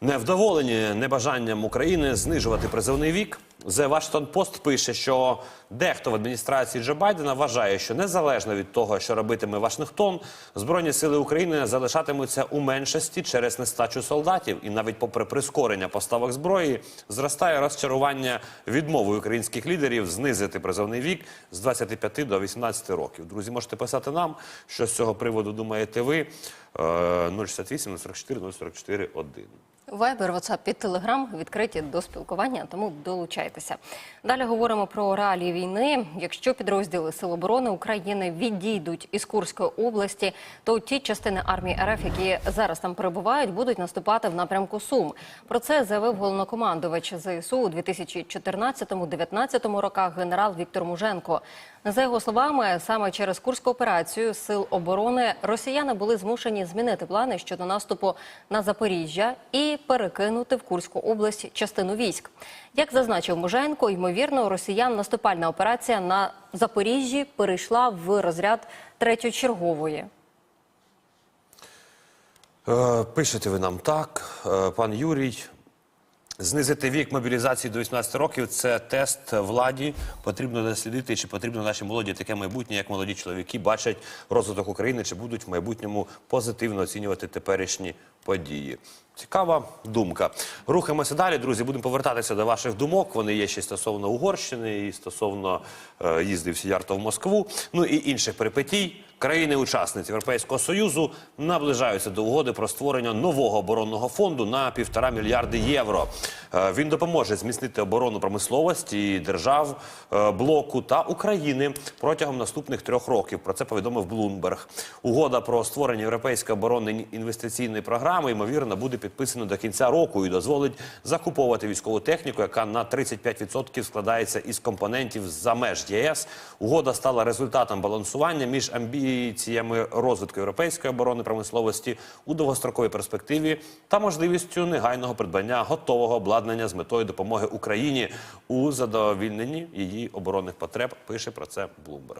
Невдоволені небажанням України знижувати призовний вік. The Washington Post пише, що дехто в адміністрації Джо Байдена вважає, що незалежно від того, що робитиме Вашингтон, збройні сили України залишатимуться у меншості через нестачу солдатів, і навіть попри прискорення поставок зброї, зростає розчарування відмовою українських лідерів знизити призовний вік з 25 до 18 років. Друзі, можете писати нам, що з цього приводу думаєте ви. Е, 068 044 044 1. Вайбер, WhatsApp і Телеграм відкриті до спілкування, тому долучайтеся. Далі говоримо про реалії війни. Якщо підрозділи Сил оборони України відійдуть із Курської області, то ті частини армії РФ, які зараз там перебувають, будуть наступати в напрямку Сум. Про це заявив головнокомандувач ЗСУ у 2014-2019 роках генерал Віктор Муженко. За його словами, саме через курську операцію сил оборони росіяни були змушені змінити плани щодо наступу на Запоріжжя і перекинути в Курську область частину військ. Як зазначив Моженко, ймовірно, росіян наступальна операція на Запоріжжі перейшла в розряд третьочергової. Е, Пишете ви нам так, е, пан Юрій. Знизити вік мобілізації до 18 років це тест владі. Потрібно дослідити, чи потрібно нашій молоді таке майбутнє, як молоді чоловіки бачать розвиток України, чи будуть в майбутньому позитивно оцінювати теперішні події. Цікава думка. Рухаємося далі, друзі. Будемо повертатися до ваших думок. Вони є ще стосовно Угорщини і стосовно е, їздив Сіярто в Москву. Ну і інших перипетій. Країни-учасниці Європейського союзу наближаються до угоди про створення нового оборонного фонду на півтора мільярди євро. Е, Він допоможе зміцнити оборону промисловості держав е, блоку та України протягом наступних трьох років. Про це повідомив Блумберг. Угода про створення європейської оборонної інвестиційної програми ймовірно буде підписана до кінця року і дозволить закуповувати військову техніку, яка на 35% складається із компонентів за меж ЄС. Угода стала результатом балансування між амбіціями розвитку європейської оборони промисловості у довгостроковій перспективі та можливістю негайного придбання готового обладнання з метою допомоги Україні у задовільненні її оборонних потреб. Пише про це Блумберг.